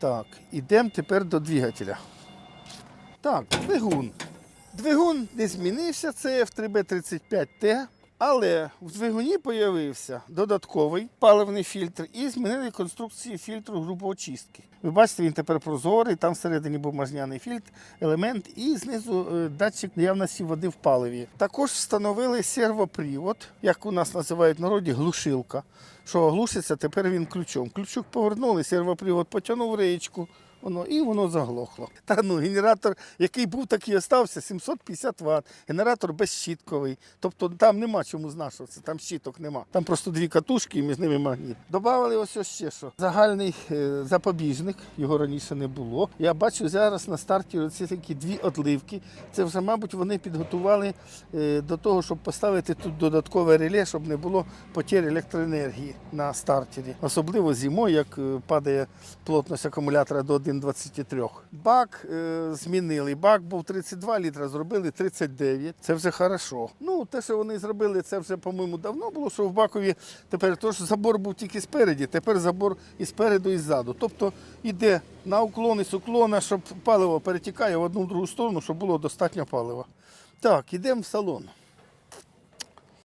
Так, ідемо тепер до двигателя. Так, двигун. Двигун не змінився, це F3B35T, але в двигуні з'явився додатковий паливний фільтр і змінили конструкцію фільтру групоочистки. Ви бачите, він тепер прозорий, там всередині бумажняний фільтр, елемент і знизу е, датчик наявності води в паливі. Також встановили сервопривод, як у нас називають в народі, глушилка. Що глушиться, тепер він ключом. Ключок повернули, сервопривод потягнув реєчку. Воно і воно заглохло. Та ну генератор, який був, такий остався, 750 Вт. Генератор безщітковий. Тобто там нема чому знашуватися, там щіток нема. Там просто дві катушки і між ними магніт. Добавили ось ось ще що. Загальний е, запобіжник, його раніше не було. Я бачу зараз на старті оці такі дві отливки. Це вже, мабуть, вони підготували е, до того, щоб поставити тут додаткове реле, щоб не було потері електроенергії на стартері. Особливо зимою, як е, падає плотність акумулятора до 1,23. Бак е, змінили. Бак був 32 літра, зробили 39. Це вже хорошо. Ну, те, що вони зробили, це вже, по-моєму, давно було, що в Бакові тепер то ж забор був тільки спереді, тепер забор і спереду, і ззаду. Тобто йде на уклон і з уклона, щоб паливо перетікає в одну в другу сторону, щоб було достатньо палива. Так, йдемо в салон.